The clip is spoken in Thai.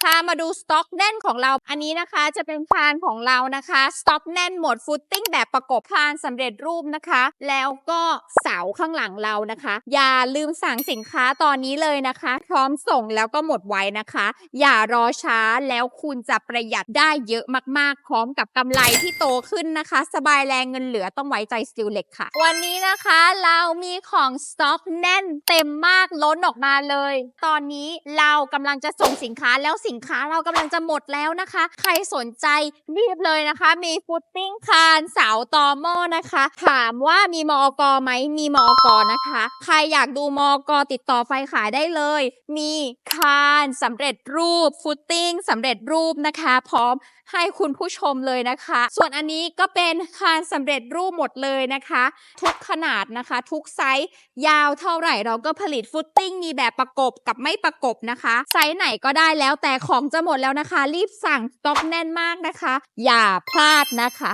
พามาดูสต็อกแน่นของเรา อันนี้นะคะจะเป็นพานของเรานะคะ สต็อกแน่นหมดฟุตติ้งแบบประกบพานสำเร็จรูปนะคะ แล้วก็เสาข้างหลังเรานะคะ อย่าลืมสั่งสินค้าตอนนี้เลยนะคะ พร้อมส่งแล้วก็หมดไวนะคะ อย่ารอช้าแล้วคุณจะประหยัดได้เยอะมากๆ พร้อมกับกำไรที่โตขึ้นนะคะ สบายแรงเงินเหลือต้องไว้ใจสติลเล็กค่ะ วันนี้นะคะเรามีของสต็อกแน่นเต็มมากล้นออกมาเลย ตอนนี้เรากำลังจะส่งสินค้าแล้วสินค้าเรากำลังจะหมดแล้วนะคะ ใครสนใจรีบเลยนะคะ มีฟุตติ้งคานเสาตอหม้อนะคะ ถามว่ามีมอกไหมมีมอกอนะคะ ใครอยากดูมอกติดต่อไฟขายได้เลย มีคานสำเร็จรูปฟุตติ้งสำเร็จรูปนะคะ พร้อมให้คุณผู้ชมเลยนะคะ ส่วนอันนี้ก็เป็นคานสำเร็จรูปหมดเลยนะคะ ทุกขนาดนะคะ ทุกไซส์ยาวเท่าไหร่เราก็ผลิตฟุตติ้งมีแบบประกบกับไม่ประกบนะคะ ไซส์ไหนก็ได้แล้วแต่ของจะหมดแล้วนะคะ รีบสั่งสต็อกแน่นมากนะคะ อย่าพลาดนะคะ